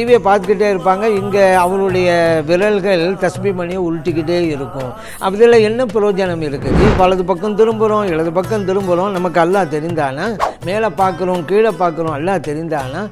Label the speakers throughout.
Speaker 1: டிவியை பார்த்துக்கிட்டே இருப்பாங்க. இங்கே அவருடைய விரல்கள் தஸ்பி மணியை உருட்டிக்கிட்டே இருக்கும். அதில் என்ன பிரயோஜனம் இருக்குது? வலது பக்கம் திரும்புகிறோம் இடது பக்கம் திரும்புகிறோம் நமக்கு எல்லாம் தெரிந்தானா? மேலே பார்க்குறோம் கீழே பார்க்குறோம் எல்லாம் தெரிந்தானா?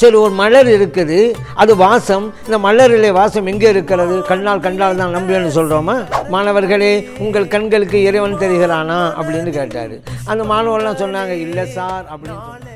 Speaker 1: சரி ஒரு மலர் இருக்குது. அது வாசம். இந்த மலரிலே வாசம் எங்கே இருக்கிறது? கண்ணால் கண்டால் தான் நம்பியன்னு சொல்கிறோமா மாணவர்களே உங்கள் கண்களுக்கு இறைவன் தெரிகிறானா? அப்படின்னு கேட்டார். அந்த மாணவர்லாம் சொன்னாங்க இல்லை சார் அப்படின்னு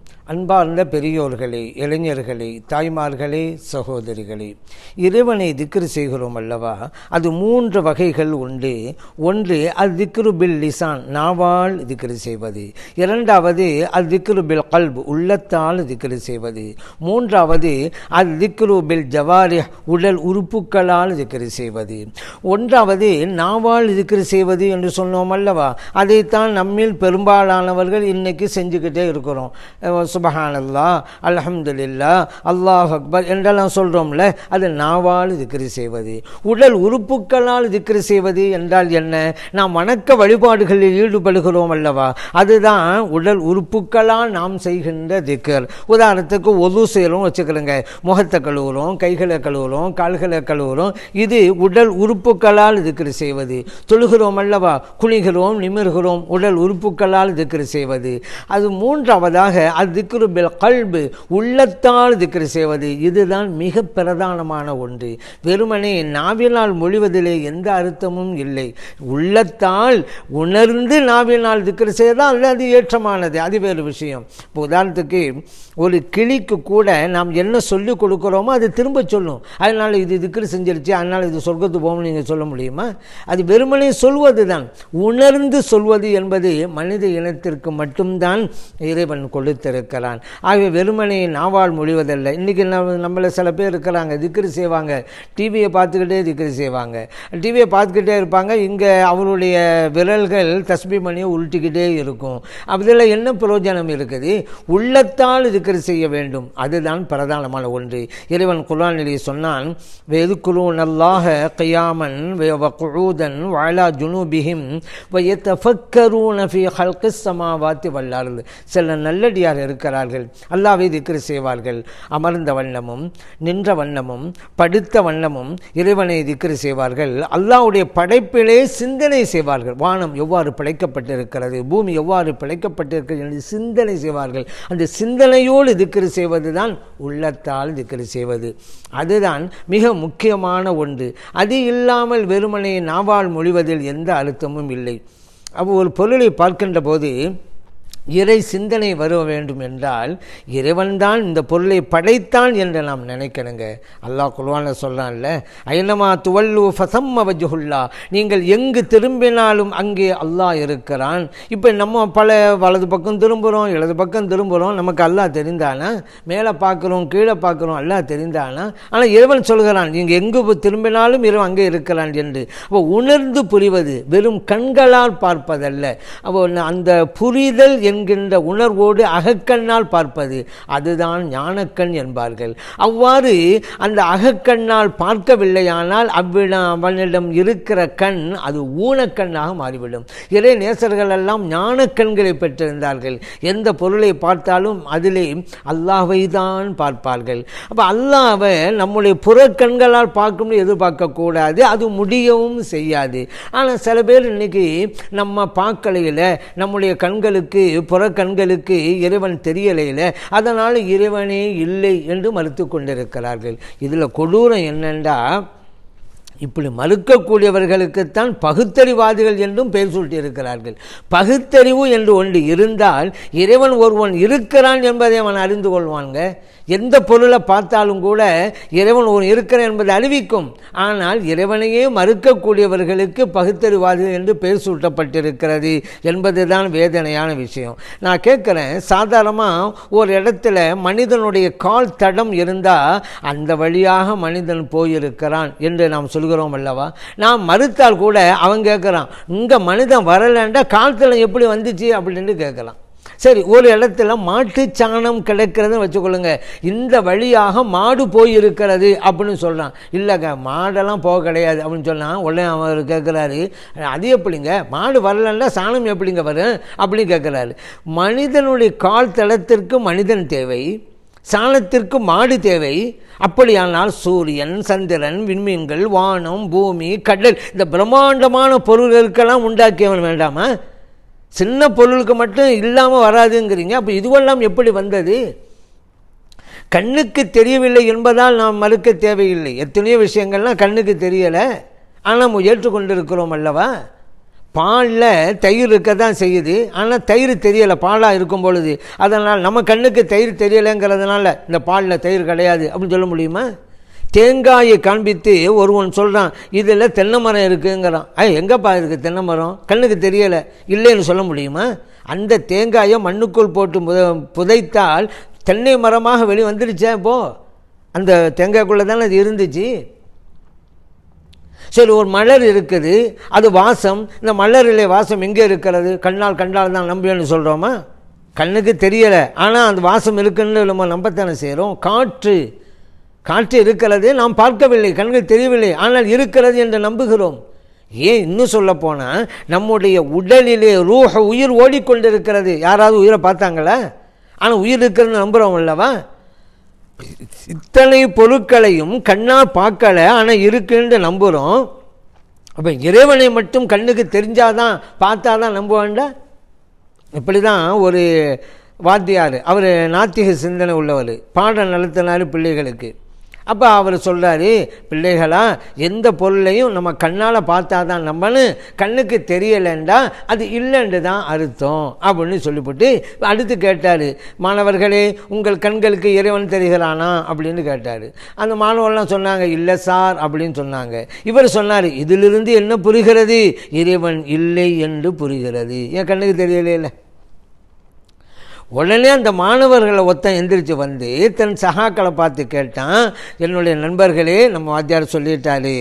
Speaker 1: அன்பார்ந்த பெரியோர்களே இளைஞர்களே தாய்மார்களே சகோதரிகளே இறைவனை திக்ரு செய்கிறோம் அல்லவா? அது மூன்று வகைகள் உண்டு. ஒன்று அது திக்ரு பில் லிசான் நாவால் திக்ரு செய்வது. இரண்டாவது அது திக்ரு பில் கல்ப் உள்ளத்தால் திக்ரு செய்வது. மூன்றாவது அது திக்ரு பில் ஜவாரி உடல் உறுப்புகளால் திக்ரு செய்வது. ஒன்றாவது நாவால் திக்ரு செய்வது என்று சொன்னோம் அல்லவா? அதைத்தான் நம்மில் பெரும்பாலானவர்கள் இன்னைக்கு செஞ்சுக்கிட்டே இருக்கிறோம். சுபஹானல்லா அல்ஹம்துலில்லா அல்லாஹ் அக்பர் என்றெல்லாம் சொல்கிறோம்ல அது நாவால் திக்ரு செய்வது. உடல் உறுப்புக்களால் திக்ரு செய்வது என்றால் என்ன? நாம் வணக்க வழிபாடுகளில் ஈடுபடுகிறோம் அல்லவா? அதுதான் உடல் உறுப்புக்களால் நாம் செய்கின்ற திக்கர் உதாரணத்துக்கு ஒது செய்கிறோம் வச்சுக்கிறோங்க முகத்தை கழுவுறோம் கைகளை கழுவுறோம் கால்களை கழுவுறோம். இது உடல் உறுப்புக்களால் திக்ரு செய்வது. தொழுகிறோம் அல்லவா? குளிகிறோம் நிமிர்கிறோம் உடல் உறுப்புக்களால் திக்ரு செய்வது. அது மூன்றாவதாக அது திக்ரு பில் கல்பு உள்ளத்தால் திக்ரு செய்வது. இதுதான் மிக பிரதானமான ஒன்று. வெறுமனே நாவினால் மொழிவதிலே எந்த அர்த்தமும் இல்லை. உள்ளத்தால் உணர்ந்து நாவினால் திக்ரு செய்தால் அது ஏற்றமானது. அது வேறு விஷயம். இப்போ உதாரணத்துக்கு ஒரு கிளிக்கு கூட நாம் என்ன சொல்லிக் கொடுக்குறோமோ அது திரும்ப சொல்லும். அதனால் இது திக்ரு செஞ்சிருச்சு அதனால் இது சொர்க்கத்து போகணும்னு நீங்கள் சொல்ல முடியுமா? அது வெறுமனே சொல்வது தான் உணர்ந்து சொல்வது என்பது மனித இனத்திற்கு மட்டும்தான் இறைவன் இருக்கிறான் ஆகவே வெறுமனே நாவால் மொழிவதல்ல. இன்றைக்கி நம்ம நம்மள சில பேர் இருக்கிறாங்க திக்ரு செய்வாங்க. டிவியை பார்த்துக்கிட்டே திக்ரு செய்வாங்க. டிவியை பார்த்துக்கிட்டே இருப்பாங்க. இங்கே அவருடைய விரல்கள் தஸ்பி மணியை உருட்டிக்கிட்டே இருக்கும். அதில் என்ன பிரயோஜனம் இருக்குது? உள்ளத்தால் திக்ரு செய்ய வேண்டும். அதுதான் பிரதானமான ஒன்று. இறைவன் குர்ஆனிலே சொன்னான் வெதுக்குரு நல்லாக கையாமன் குழுதன் வாழா ஜுனூபிஹிம் வயத்தஃபக்கரூன ஃபி ஹல்கஸ் சமாவாத்தி வல்லார்கள் சில நல்லடியார் இருக்கிறார்கள். அல்லாவை திக்ரு செய்வார்கள். அமர்ந்த வண்ணமும் நின்ற வண்ணமும் படுத்த வண்ணமும் இறைவனை திக்ரு செய்வார்கள். அல்லாவுடைய படைப்பிலே சிந்தனை செய்வார்கள். வானம் எவ்வாறு படைக்கப்பட்டிருக்கிறது பூமி எவ்வாறு படைக்கப்பட்டிருக்கிறது என்று சிந்தனை செய்வார்கள். அந்த சிந்தனையோடு திக்ரு செய்வது தான் உள்ளத்தால் திக்ரு செய்வது. அதுதான் மிக முக்கியமான ஒன்று. அது இல்லாமல் வெறுமனே நாவால் மொழிவதில் எந்த அழுத்தமும் இல்லை. அப்போ ஒரு பொருளை பார்க்கின்ற போது இறை சிந்தனை வர வேண்டும் என்றால் இறைவன்தான் இந்த பொருளை படைத்தான் என்று நாம் நினைக்கணுங்க. அல்லாஹ் குர்ஆனில் சொல்கிறான்ல ஐனமா துவல்லு ஃபசம் அவஜுல்லா நீங்கள் எங்கு திரும்பினாலும் அங்கே அல்லாஹ் இருக்கிறான். இப்போ நம்ம பல வலது பக்கம் திரும்புகிறோம் இடது பக்கம் திரும்புகிறோம் நமக்கு அல்லாஹ் தெரிந்தானா? மேலே பார்க்குறோம் கீழே பார்க்குறோம் அல்லாஹ் தெரிந்தானா? ஆனால் இறைவன் சொல்கிறான் நீங்கள் எங்கு திரும்பினாலும் இறைவன் அங்கே இருக்கிறான் என்று. அப்போ உணர்ந்து புரிவது வெறும் கண்களால் பார்ப்பதல்ல. அப்போ அந்த புரிதல் என்கின்ற உணர்வோடு அகக்கண்ணால் பார்ப்பது அதுதான் ஞானக்கண் என்பார்கள். அவ்வாறு அந்த அகக்கண்ணால் பார்க்கவில்லையானால் அவ்விடம் அவனிடம் இருக்கிற கண் அது ஊனக்கண்ணாக மாறிவிடும். இறை நேசர்கள் எல்லாம் ஞானக்கண்களை பெற்றிருந்தார்கள். எந்த பொருளை பார்த்தாலும் அதிலே அல்லாவை தான் பார்ப்பார்கள். அப்போ அல்லாவை நம்முடைய புறக்கண்களால் பார்க்கணும்னு எதிர்பார்க்கக்கூடாது அது முடியவும் செய்யாது. ஆனால் சில பேர் இன்னைக்கு நம்ம பார்க்கலையில் நம்முடைய கண்களுக்கு புறக்கண்களுக்கு இறைவன் தெரியலையில் அதனால் இறைவனே இல்லை என்று மறுத்து கொண்டிருக்கிறார்கள். இதில் கொடூரம் என்னென்றா இப்படி மறுக்கக்கூடியவர்களுக்குத்தான் பகுத்தறிவாதிகள் என்றும் பெயர் சூட்டியிருக்கிறார்கள். பகுத்தறிவு என்று ஒன்று இருந்தால் இறைவன் ஒருவன் இருக்கிறான் என்பதை அவன் அறிந்து கொள்வாங்க எந்த பொருளை பார்த்தாலும் கூட இறைவன் ஒரு இருக்கிறேன் என்பதை அறிவிக்கும் ஆனால் இறைவனையே மறுக்கக்கூடியவர்களுக்கு பகுத்தறிவாது என்று பெயர் சூட்டப்பட்டிருக்கிறது என்பதுதான் வேதனையான விஷயம். நான் கேட்குறேன் சாதாரணமாக ஒரு இடத்துல மனிதனுடைய கால் தடம் இருந்தால் அந்த வழியாக மனிதன் போயிருக்கிறான் என்று நாம் சொல்கிறோம் அல்லவா? நாம் மறுத்தால் கூட அவன் கேட்குறான் இங்கே மனிதன் வரலைன்றா கால் தடம் எப்படி வந்துச்சு? அப்படின்னு கேட்கலாம் சரி ஒரு இடத்துல மாட்டு சாணம் கிடைக்கிறதுன்னு வச்சுக்கொள்ளுங்க. இந்த வழியாக மாடு போயிருக்கிறது அப்படின்னு சொல்கிறான் இல்லைங்க மாடெல்லாம் போக கிடையாது அப்படின்னு சொன்னால் உடனே அவர் கேட்குறாரு அது எப்படிங்க? மாடு வரலன்னா சாணம் எப்படிங்க வரும் அப்படின்னு கேட்குறாரு மனிதனுடைய கால் தளத்திற்கு மனிதன் தேவை சாணத்திற்கு மாடு தேவை. அப்படியானால் சூரியன் சந்திரன் விண்மீன்கள் வானம் பூமி கடல் இந்த பிரம்மாண்டமான பொருள்களுக்கெல்லாம் உண்டாக்கியவன் வேண்டாமா? சின்ன பொருளுக்கு மட்டும் இல்லாமல் வராதுங்கிறீங்க. அப்போ இதுவெல்லாம் எப்படி வந்தது? கண்ணுக்கு தெரியவில்லை என்பதால் நாம் மறுக்க தேவையில்லை. எத்தனையோ விஷயங்கள்லாம் கண்ணுக்கு தெரியலை. ஆனால் நம்ம ஏற்றுக்கொண்டிருக்கிறோம் அல்லவா? பாலில் தயிர் இருக்க தான் செய்யுது. ஆனால் தயிர் தெரியலை பாலாக இருக்கும் பொழுது. அதனால் நம்ம கண்ணுக்கு தயிர் தெரியலைங்கிறதுனால இந்த பாலில் தயிர் கிடையாது அப்படின்னு சொல்ல முடியுமா? தேங்காயை காண்பித்து ஒருவன் சொல்கிறான் இதில் தென்னை மரம் இருக்குங்கிறான். ஐ எங்கேப்பா இருக்குது தென்னை மரம்? கண்ணுக்கு தெரியலை. இல்லைன்னு சொல்ல முடியுமா? அந்த தேங்காயை மண்ணுக்குள் போட்டு புத புதைத்தால் தென்னை மரமாக வெளி வந்துடுச்சே இப்போ அந்த தேங்காய்க்குள்ளே தானே அது இருந்துச்சு? சரி ஒரு மலர் இருக்குது. அது வாசம். இந்த மலரிலே வாசம் எங்கே இருக்கிறது? கண்ணால் கண்டால் தான் நம்பியன்னு சொல்கிறோமா கண்ணுக்கு தெரியலை. ஆனால் அந்த வாசம் இருக்குன்னு நம்ம நம்பத்தானே செய்கிறோம் காற்று. காற்று இருக்கிறது நாம் பார்க்கவில்லை கண்ணுக்கு தெரியவில்லை ஆனால் இருக்கிறது என்று நம்புகிறோம். ஏன் இன்னும் சொல்ல போனால் நம்முடைய உடலிலே ரூஹ உயிர் ஓடிக்கொண்டிருக்கிறது. யாராவது உயிரை பார்த்தாங்களா? ஆனால் உயிர் இருக்கிறதுன்னு நம்புகிறோம் அல்லவா? இத்தனை பொருட்களையும் கண்ணால் பார்க்கல ஆனால் இருக்குன்னு நம்புகிறோம் அப்போ இறைவனை மட்டும் கண்ணுக்கு தெரிஞ்சாதான் பார்த்தா தான் நம்ப வேண்டாம் இப்படி தான் ஒரு வாத்தியார் அவர் நாத்திக சிந்தனை உள்ளவர் பாடம் நடத்தினார் பிள்ளைகளுக்கு. அப்போ அவர் சொல்கிறாரு பிள்ளைகளா எந்த பொருளையும் நம்ம கண்ணால் பார்த்தா தான் நம்மன்னு கண்ணுக்கு தெரியலைண்டா அது இல்லைன்னு தான் அர்த்தம் அப்படின்னு சொல்லிவிட்டு அடுத்து கேட்டார் மாணவர்களே உங்கள் கண்களுக்கு இறைவன் தெரிகிறானா? அப்படின்னு கேட்டார். அந்த மாணவர்லாம் சொன்னாங்க இல்லை சார் அப்படின்னு சொன்னாங்க. இவர் சொன்னார் இதிலிருந்து என்ன புரிகிறது? இறைவன் இல்லை என்று புரிகிறது. என் கண்ணுக்கு தெரியலையில்லை உடனே அந்த மாணவர்களை ஒருத்தன் எந்திரிச்சு வந்து தன் சகாக்களை பார்த்து கேட்டான் என்னுடைய நண்பர்களே நம்ம வாத்தியார் சொல்லிட்டாரு.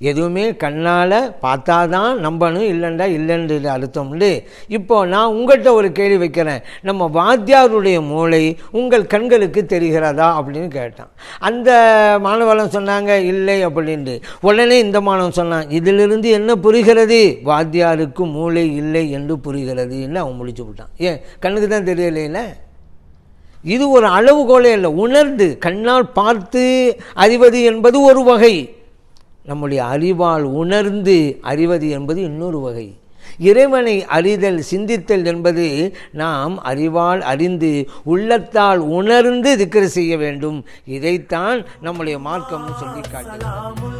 Speaker 1: எதுவுமே கண்ணால் பார்த்தா தான் நம்பணும் இல்லைண்டா இல்லைன்னு அர்த்தம்ண்டு இப்போ நான் உங்கள்கிட்ட ஒரு கேள்வி வைக்கிறேன். நம்ம வாத்தியாருடைய மூளை உங்கள் கண்களுக்கு தெரிகிறதா அப்படின்னு கேட்டான். அந்த மாணவன் சொன்னாங்க இல்லை அப்படின்ட்டு. உடனே இந்த மாணவன் சொன்னான் இதிலிருந்து என்ன புரிகிறது? வாத்தியாருக்கு மூளை இல்லை என்று புரிகிறதுன்னு அவன் முடிச்சு விட்டான். ஏன்? கண்ணுக்கு தான் தெரியலையில இது ஒரு அளவுகோலே இல்லை. உணர்ந்து கண்ணால் பார்த்து அறிவது என்பது ஒரு வகை. நம்முடைய அறிவால் உணர்ந்து அறிவது என்பது இன்னொரு வகை. இறைவனை அறிதல் சிந்தித்தல் என்பது நாம் அறிவால் அறிந்து உள்ளத்தால் உணர்ந்து திக்கர் செய்ய வேண்டும். இதைத்தான் நம்முடைய மார்க்கம் சொல்லி காட்டுகிறது